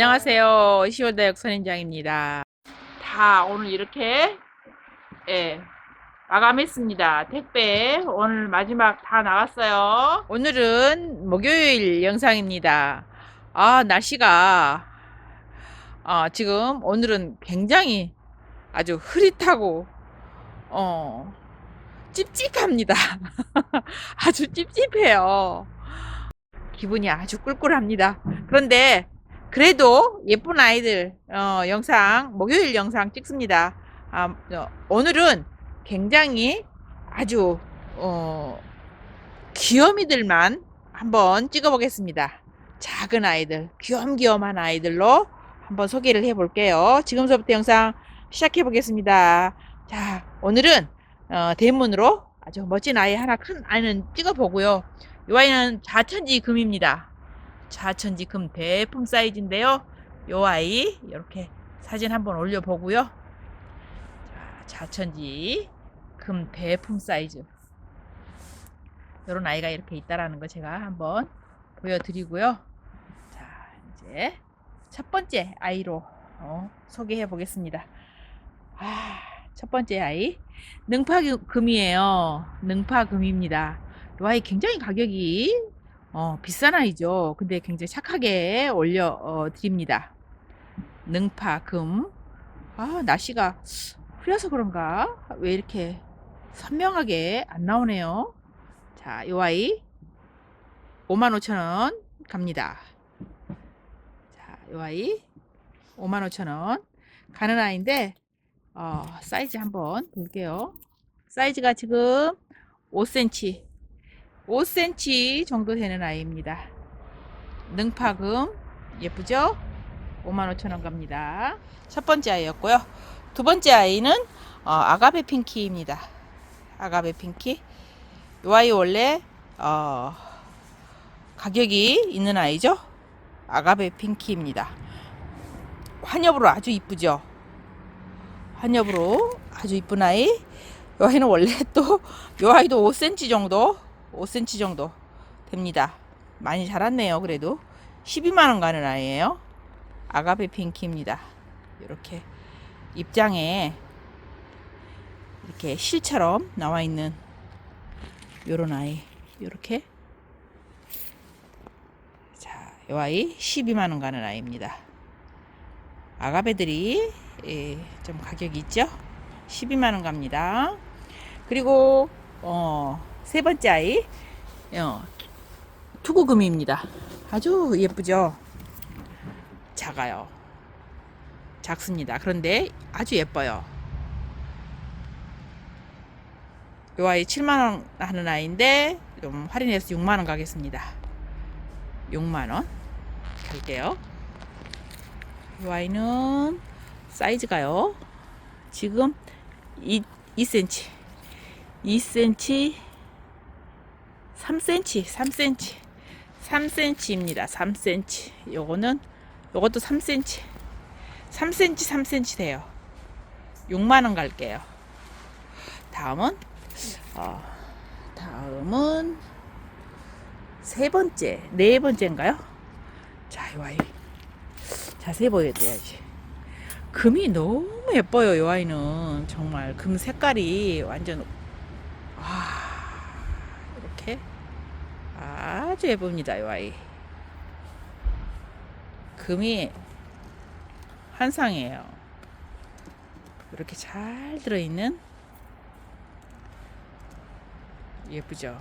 안녕하세요. 10월대학 선인장입니다. 다 오늘 이렇게 예, 마감했습니다. 택배 오늘 마지막 다 나갔어요. 오늘은 목요일 영상입니다. 아 날씨가 아, 지금 오늘은 굉장히 아주 흐릿하고 어 찝찝합니다. 아주 찝찝해요. 기분이 아주 꿀꿀합니다. 그런데 그래도 예쁜 아이들 어, 영상 목요일 영상 찍습니다. 아, 어, 오늘은 굉장히 아주 어, 귀요미들만 한번 찍어보겠습니다. 작은 아이들, 귀염귀염한 아이들로 한번 소개를 해볼게요. 지금서부터 영상 시작해 보겠습니다. 자, 오늘은 어, 대문으로 아주 멋진 아이 하나 큰 아이는 찍어보고요. 이 아이는 자천지 금입니다. 자천지 금 대품 사이즈인데요. 이 아이 이렇게 사진 한번 올려보고요. 자, 자천지 금 대품 사이즈. 이런 아이가 이렇게 있다라는 거 제가 한번 보여드리고요. 자, 이제 첫 번째 아이로 어, 소개해 보겠습니다. 아, 첫 번째 아이 능파금이에요. 능파금입니다. 이 아이 굉장히 가격이 어, 비싼 아이죠. 근데 굉장히 착하게 올려 어, 드립니다. 능파금. 아, 날씨가 흐려서 그런가? 왜 이렇게 선명하게 안 나오네요. 자, 이 아이 55,000원 갑니다. 자, 이 아이 55,000원 가는 아이인데 어, 사이즈 한번 볼게요. 사이즈가 지금 5cm 5cm 정도 되는 아이입니다. 능파금 예쁘죠? 55,000원 갑니다. 첫 번째 아이였고요. 두 번째 아이는 어, 아가베 핑키입니다. 아가베 핑키. 이 아이 원래 어, 가격이 있는 아이죠. 아가베 핑키입니다. 환엽으로 아주 이쁘죠. 환엽으로 아주 이쁜 아이. 이 아이는 원래 또 이 아이도 5cm 정도 5cm 정도 됩니다. 많이 자랐네요. 그래도 12만원 가는 아이예요. 아가베 핑키입니다. 이렇게 입장에 이렇게 실처럼 나와 있는 요런 아이 이렇게 자, 이 아이 12만원 가는 아이입니다. 아가베들이 예, 좀 가격이 있죠? 12만원 갑니다. 그리고 어, 세 번째 아이 어, 투구금입니다. 아주 예쁘죠? 작아요. 작습니다. 그런데 아주 예뻐요. 이 아이 7만원 하는 아이인데 좀 할인해서 6만원 가겠습니다. 6만원 갈게요. 이 아이는 사이즈가요. 지금 2, 2cm 2cm 3cm 3cm 3cm입니다. 3cm 요거는 요것도 3cm 3cm 3cm 돼요. 6만 원 갈게요. 다음은 어, 다음은 세 번째 네 번째인가요? 자이 아이. 자세히 보여드려야지. 금이 너무 예뻐요 이 아이는. 정말 금 색깔이 완전 와 이렇게 아주 예쁩니다 이 아이. 금이 한상이에요. 이렇게 잘 들어있는 예쁘죠?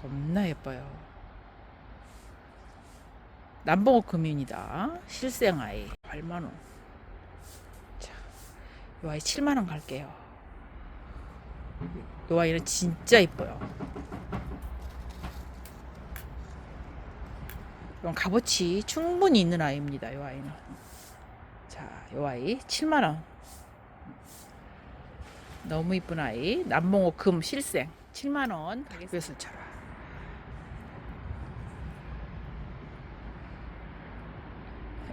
겁나 예뻐요. 남봉호 금입니다. 실생 아이. 8만원. 자, 이 아이 7만원 갈게요. 이 아이는 진짜 이뻐요. 이건 값어치 충분히 있는 아이입니다 이 아이는. 자, 이 아이 7만원. 너무 이쁜 아이. 남봉호 금 실생. 7만원 가겠습니다.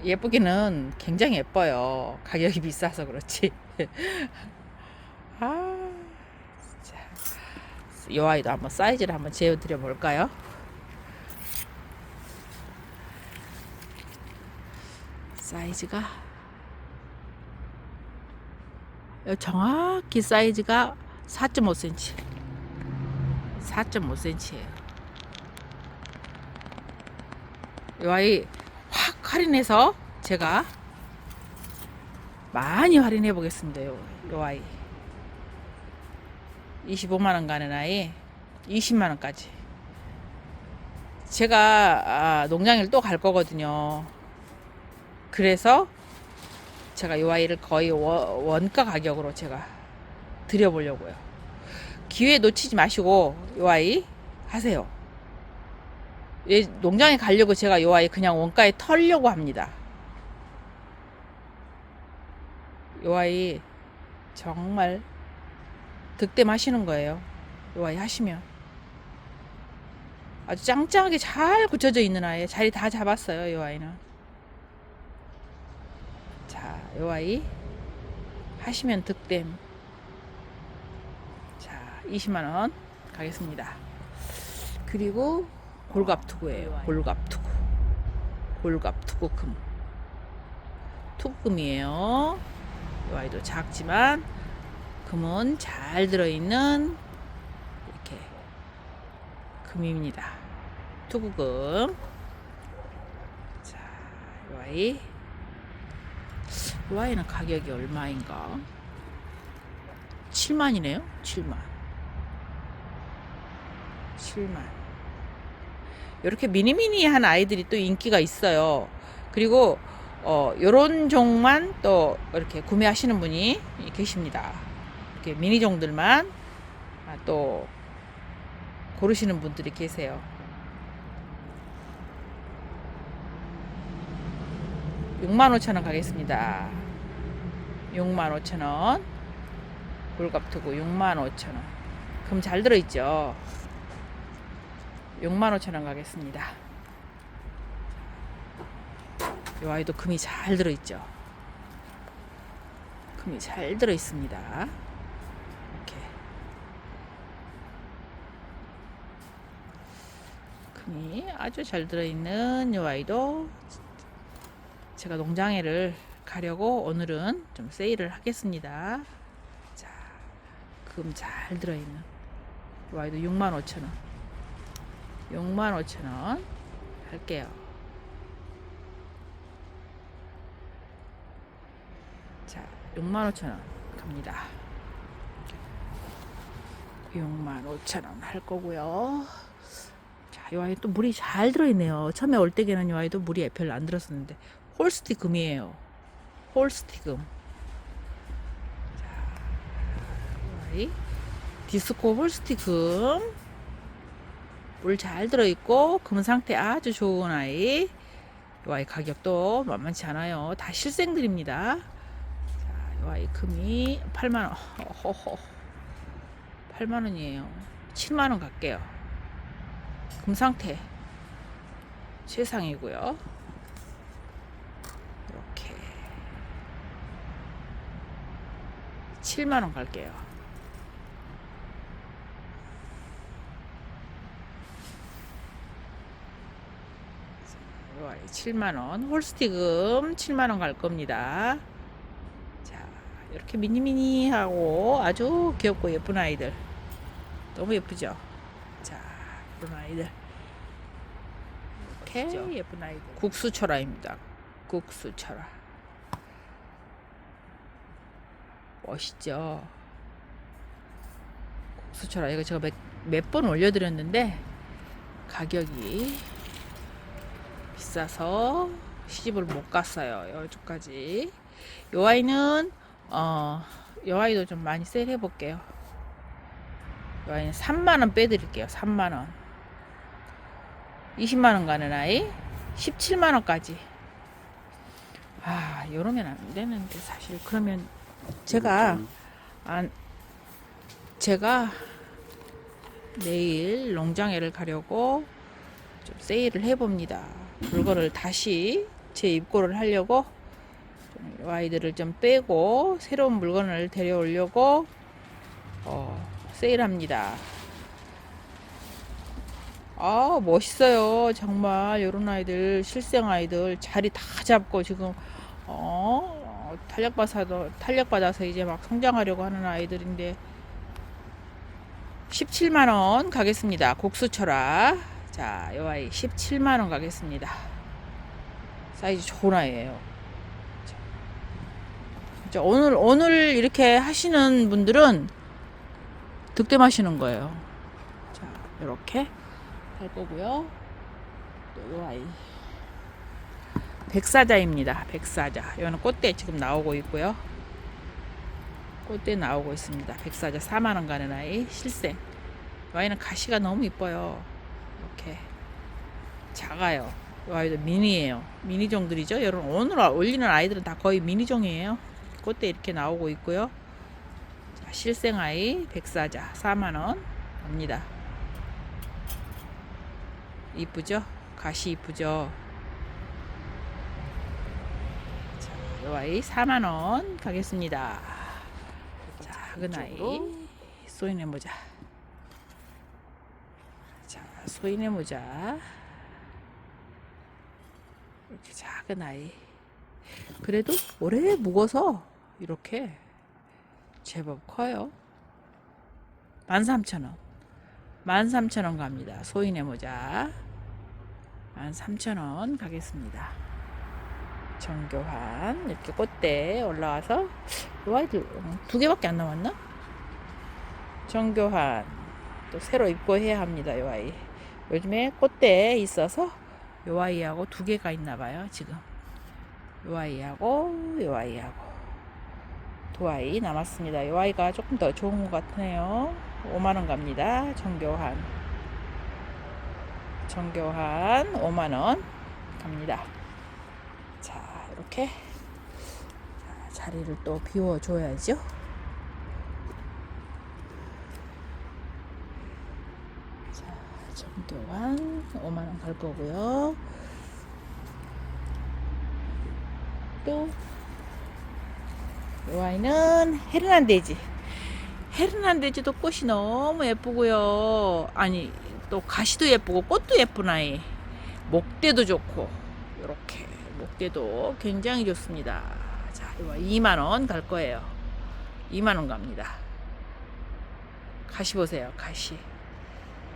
예쁘기는 굉장히 예뻐요. 가격이 비싸서 그렇지. 아, 진짜 요 아이도 한번 사이즈를 한번 재어드려 볼까요? 사이즈가 요 정확히 사이즈가 4.5cm 4.5cm예요. 이 아이 확 할인해서 제가 많이 할인해 보겠습니다. 요, 요 아이 25만 원 가는 아이 20만 원까지. 제가 아, 농장을 또갈 거거든요. 그래서 제가 이 아이를 거의 원- 원가 가격으로 제가 드려보려고요. 기회 놓치지 마시고 이 아이 하세요. 예, 농장에 가려고 제가 이 아이 그냥 원가에 털려고 합니다. 이 아이 정말 득템하시는 거예요. 이 아이 하시면 아주 짱짱하게 잘 굳혀져 있는 아이 자리 다 잡았어요. 이 아이는 자, 이 아이 하시면 득템. 자, 20만 원 가겠습니다. 그리고 골갑 투구예요. 골갑 투구. 골갑 투구 금. 투구금이에요. 이 아이도 작지만 금은 잘 들어있는 이렇게 금입니다. 투구금. 자, 이 아이. 이 아이는 가격이 얼마인가? 7만이네요. 7만. 7만. 이렇게 미니미니한 아이들이 또 인기가 있어요. 그리고 어 요런 종만 또 이렇게 구매하시는 분이 계십니다. 이렇게 미니 종들만 아, 또 고르시는 분들이 계세요. 6만 5천 원 가겠습니다. 6만 5천 원. 골갑투구 6만 5천 원. 금잘 들어있죠? 6만 5천 원 가겠습니다. 이 아이도 금이 잘 들어있죠? 금이 잘 들어있습니다. 이렇게. 금이 아주 잘 들어있는 이 아이도 제가 농장에를 가려고 오늘은 좀 세일을 하겠습니다. 자, 금 잘 들어있는 이 아이도 65,000원. 65,000원 할게요. 자, 65,000원 갑니다. 65,000원 할 거고요. 자, 이 아이 또 물이 잘 들어있네요. 처음에 올 때에는 이 아이도 물이 별로 안 들었었는데 홀스틱 금이에요. 홀스틱 금. 자, 이 아이 디스코 홀스틱 금. 물 잘 들어있고 금 상태 아주 좋은 아이. 이 아이 가격도 만만치 않아요. 다 실생들입니다. 자, 이 아이 금이 8만 원. 허허. 8만 원이에요. 7만 원 갈게요. 금 상태 최상이고요. 이렇게 7만 원 갈게요. 요 아이 7만 원. 홀스틱음 7만 원 갈 겁니다. 자, 이렇게 미니미니하고 아주 귀엽고 예쁜 아이들. 너무 예쁘죠? 자, 예쁜 아이들. 이렇게 예쁜 아이들. 국수철화입니다. 국수철화. 멋있죠? 국수철화. 이거 제가 몇번 올려드렸는데, 가격이 비싸서 시집을 못 갔어요. 여기까지. 요 아이는, 어, 요 아이도 좀 많이 세일해 볼게요. 요 아이는 3만원 빼드릴게요. 3만원. 20만원 가는 아이 17만원까지 아 이러면 안 되는데 사실 그러면 제가 안 제가 내일 농장에를 가려고 좀 세일을 해봅니다 물건을 다시 재입고를 하려고 아이들을 좀 빼고 새로운 물건을 데려오려고 어, 세일합니다 아, 멋있어요. 정말 요런 아이들, 실생 아이들 자리 다 잡고 지금 어, 탄력 받아서 탄력 받아서 이제 막 성장하려고 하는 아이들인데 17만 원 가겠습니다. 곡수철아. 자, 요 아이 17만 원 가겠습니다. 사이즈 좋은 아이예요. 자, 진짜 오늘 오늘 이렇게 하시는 분들은 득템하시는 거예요. 자, 이렇게 할 거고요. 또요 아이 백사자입니다. 백사자. 이거는 꽃대 지금 나오고 있고요. 꽃대 나오고 있습니다. 백사자 4만 원 가는 아이 실생. 이 아이는 가시가 너무 이뻐요. 이렇게 작아요. 이 아이도 미니예요. 미니종들이죠. 여러분 오늘 올리는 아이들은 다 거의 미니종이에요. 꽃대 이렇게 나오고 있고요. 자, 실생 아이 백사자 4만 원 갑니다. 이쁘죠? 가시 이쁘죠? 자, 이 아이 4만 원 가겠습니다. 작은 아이 소인의 모자. 자, 소인의 모자. 이렇게 작은 아이. 그래도 오래 묵어서 이렇게 제법 커요. 13,000원. 13,000원 갑니다. 소인의 모자. 13,000원 가겠습니다. 정교한 이렇게 꽃대 올라와서 이 아이들 어, 두 개밖에 안 남았나? 정교한 또 새로 입고해야 합니다. 이 아이 요즘에 꽃대에 있어서 이 아이하고 두 개가 있나 봐요. 지금 이 아이하고 이 아이하고 두 아이 남았습니다. 이 아이가 조금 더 좋은 것 같네요. 5만 원 갑니다. 정교한 정교한 5만 원 갑니다. 자 이렇게 자, 자리를 또 비워줘야죠. 자 정교한 5만 원 갈 거고요. 또 이 아이는 헤르난데지. 헤르난데지도 꽃이 너무 예쁘고요. 아니 또 가시도 예쁘고 꽃도 예쁜 아이. 목대도 좋고 이렇게 목대도 굉장히 좋습니다. 자, 이거 2만 원 갈 거예요. 2만 원 갑니다. 가시 보세요. 가시.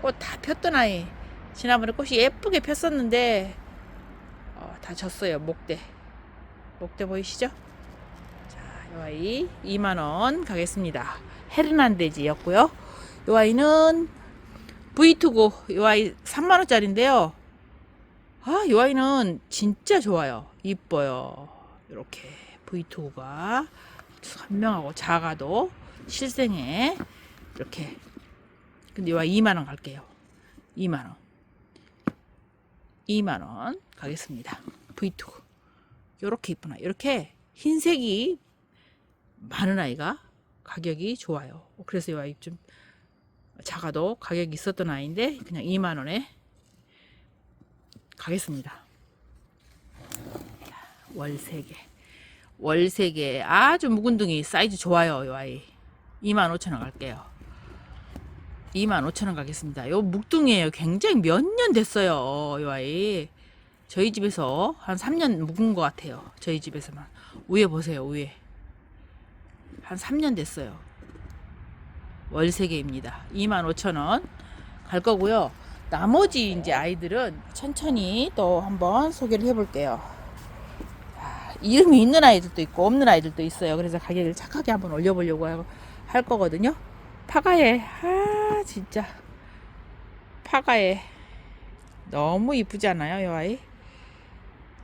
꽃 다 폈던 아이. 지난번에 꽃이 예쁘게 폈었는데 어, 다 졌어요. 목대. 목대 보이시죠? 자, 이 아이 2만 원 가겠습니다. 헤르난데지였고요. 이 아이는 V2고 이 아이 3만 원짜리인데요. 아, 이 아이는 진짜 좋아요. 이뻐요. 이렇게 V2가 선명하고 작아도 실생에 이렇게 근데 이 아이 2만 원 갈게요. 2만 원. 2만 원 가겠습니다. V2. 요렇게 아이. 이렇게 흰색이 많은 아이가 가격이 좋아요. 그래서 이 아이 좀 작아도 가격이 있었던 아이인데 그냥 2만 원에 가겠습니다. 월세계. 월세계 아주 묵은둥이 사이즈 좋아요. 이 아이. 2만 5천 원 갈게요. 2만 5천 원 가겠습니다. 요 묵둥이에요. 굉장히 몇 년 됐어요. 이 아이. 저희 집에서 한 3년 묵은 것 같아요. 저희 집에서만. 위에 보세요. 위에. 한 3년 됐어요. 월세계입니다. 2만 5천 원갈 거고요. 나머지 이제 아이들은 천천히 또 한번 소개를 해볼게요. 아, 이름이 있는 아이들도 있고 없는 아이들도 있어요. 그래서 가격을 착하게 한번 올려보려고 하- 할 거거든요. 파가에 아 진짜 파가에 너무 이쁘지 않아요, 이 아이?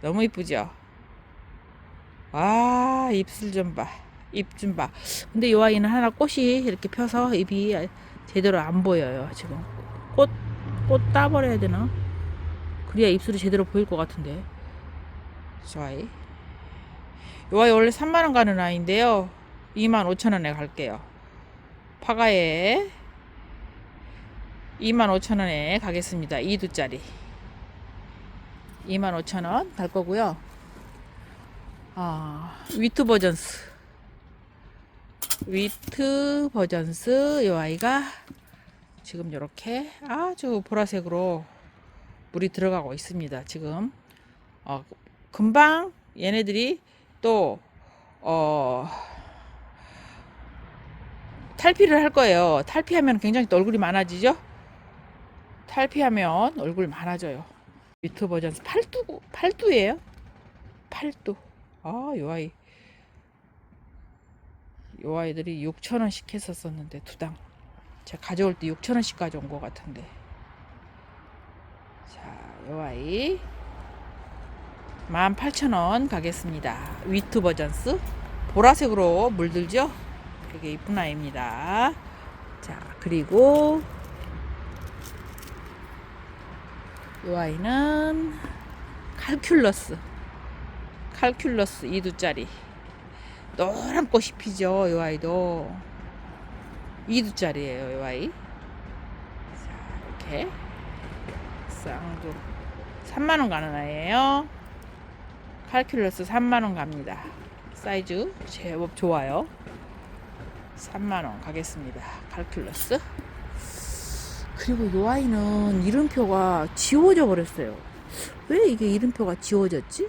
너무 이쁘죠? 와 입술 좀 봐. 입좀 봐. 근데 이 아이는 하나 꽃이 이렇게 펴서 입이 제대로 안 보여요. 지금 꽃, 꽃 따버려야 되나? 그래야 입술이 제대로 보일 것 같은데. 저 아이. 이 아이 원래 3만원 가는 아이인데요. 2만 5천원에 갈게요. 파가에 2만 5천원에 가겠습니다. 2두짜리. 2만 5천원 갈 거고요. 아, 위트 버전스. 위트 버전스 이 아이가 지금 이렇게 아주 보라색으로 물이 들어가고 있습니다. 지금 어, 금방 얘네들이 또 어, 탈피를 할 거예요. 탈피하면 굉장히 또 얼굴이 많아지죠? 탈피하면 얼굴 많아져요. 유튜브 버전 8두, 8두예요? 8두. 아, 요 아이. 요 아이들이 6천원씩 했었었는데, 두당. 제가 가져올 때 6천원씩 가져온 것 같은데. 자, 요 아이. 18,000원 가겠습니다. 위트 버전스. 보라색으로 물들죠? 되게 이쁜 아이입니다. 자, 그리고 이 아이는 칼큘러스. 칼큘러스 2두짜리. 노란 꽃이 피죠, 이 아이도. 2두짜리예요, 이 아이. 자, 이렇게. 쌍두. 3만원 가는 아이예요. 칼큘러스 3만원 갑니다. 사이즈 제법 좋아요. 3만원 가겠습니다. 칼큘러스. 그리고 이 아이는 이름표가 지워져 버렸어요. 왜 이게 이름표가 지워졌지?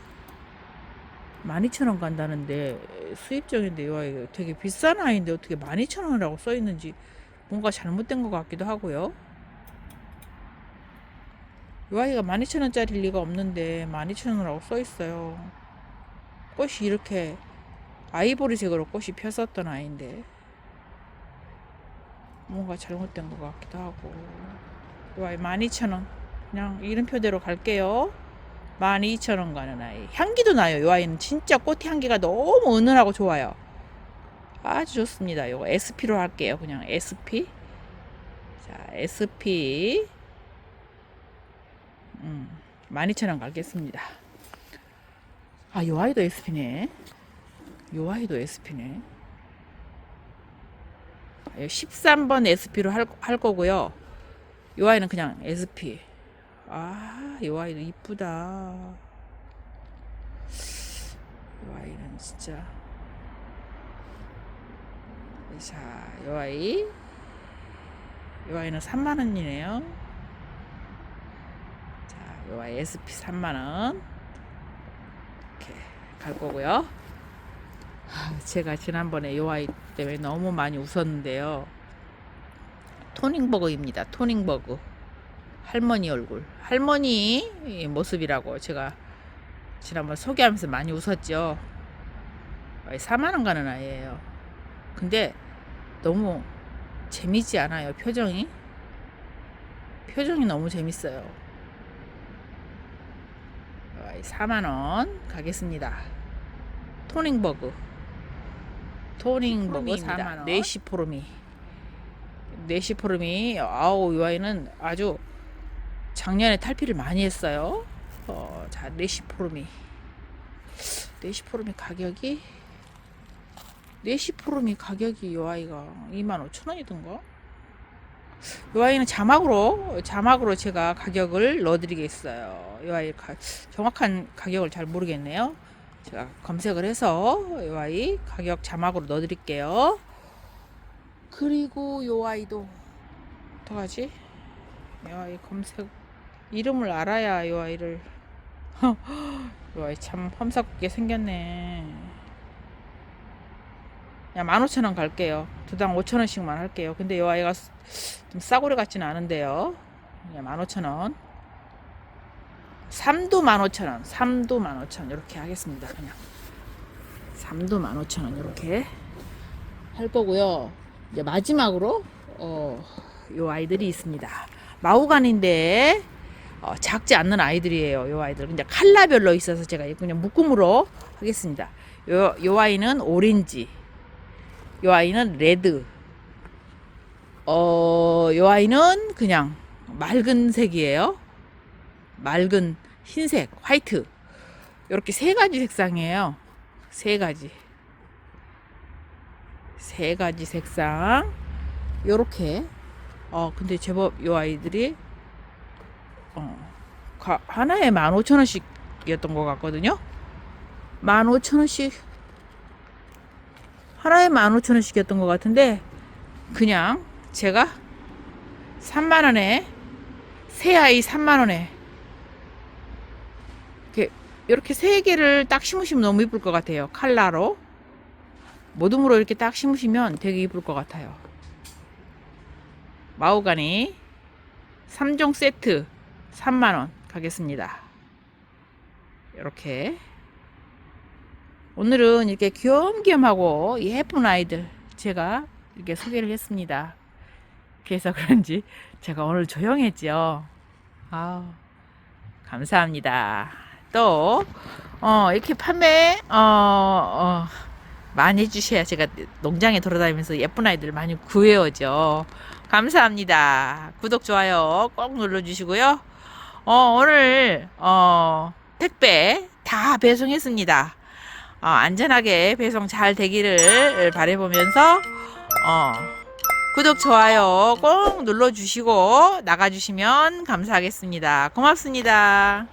12,000원 간다는데 수입적인데 이 아이 되게 비싼 아이인데 어떻게 12,000원이라고 써 있는지 뭔가 잘못된 것 같기도 하고요. 이 아이가 12,000원짜리일 리가 없는데 12,000원이라고 써 있어요. 꽃이 이렇게 아이보리색으로 꽃이 폈었던 아이인데 뭔가 잘못된 것 같기도 하고 이 아이 12,000원 그냥 이름표대로 갈게요 12,000원 가는 아이 향기도 나요 이 아이는 진짜 꽃 향기가 너무 은은하고 좋아요 아주 좋습니다 이거 SP로 할게요 그냥 SP 자 SP 음, 12,000원 갈겠습니다 아, 요 아이도 SP네. 요 아이도 SP네. 13번 SP로 할, 할 거고요. 요 아이는 그냥 SP. 아, 요 아이도 이쁘다. 요 아이는 진짜. 자, 요 아이. 요 아이는 3만원이네요. 자, 요 아이 SP 3만원. 이렇게 갈 거고요. 아, 제가 지난번에 요 아이 때문에 너무 많이 웃었는데요. 토닝버그입니다. 토닝버그. 할머니 얼굴. 할머니 모습이라고 제가 지난번 소개하면서 많이 웃었죠. 4만원 가는 아이예요. 근데 너무 재미지 않아요. 표정이. 표정이 너무 재밌어요. 4만원 가겠습니다. 토닝버그. 토닝버그 4만원. 네시포르미. 네시포르미. 아우, 이 아이는 아주 작년에 탈피를 많이 했어요. 어, 자, 네시포르미. 네시포르미 가격이 네시포르미 가격이 이 아이가 25,000원이던가? 이 아이는 자막으로 자막으로 제가 가격을 넣어드리겠어요. 이 아이 가, 정확한 가격을 잘 모르겠네요. 제가 검색을 해서 이 아이 가격 자막으로 넣어드릴게요. 그리고 이 아이도 어떡하지? 이 아이 검색 이름을 알아야 이 아이를 이 아이 참 험사궂게 생겼네. 그냥 15,000원 갈게요. 두당 5,000원씩만 할게요. 근데 이 아이가 좀 싸구려 같지는 않은데요. 그냥 15,000원. 3도 15,000원. 3도 15,000원. 이렇게 하겠습니다. 그냥. 3도 15,000원. 이렇게 할 거고요. 이제 마지막으로 어, 요 아이들이 있습니다. 마우간인데 어, 작지 않는 아이들이에요. 요 아이들. 근데 칼라별로 있어서 제가 그냥 묶음으로 하겠습니다. 요, 요 아이는 오렌지. 요 아이는 레드. 어, 요 아이는 그냥 맑은 색이에요. 맑은 흰색, 화이트. 이렇게 세 가지 색상이에요. 세 가지. 세 가지 색상. 요렇게. 어, 근데 제법 요 아이들이 어, 가, 하나에 15,000원씩이었던 것 같거든요. 15,000원씩 하나에 15,000원씩이었던 것 같은데 그냥 제가 3만 원에 새 아이 3만 원에 이렇게 세 개를 딱 심으시면 너무 이쁠 것 같아요. 칼라로. 모둠으로 이렇게 딱 심으시면 되게 이쁠 것 같아요. 마호가니 3종 세트 3만원 가겠습니다. 이렇게. 오늘은 이렇게 귀염귀염하고 예쁜 아이들 제가 이렇게 소개를 했습니다. 그래서 그런지 제가 오늘 조용했죠. 아우, 감사합니다. 또, 어, 이렇게 판매, 어, 어, 많이 해주셔야 제가 농장에 돌아다니면서 예쁜 아이들 많이 구해오죠. 감사합니다. 구독, 좋아요 꼭 눌러주시고요. 어, 오늘, 어, 택배 다 배송했습니다. 어, 안전하게 배송 잘 되기를 바라보면서, 어, 구독, 좋아요 꼭 눌러주시고 나가주시면 감사하겠습니다. 고맙습니다.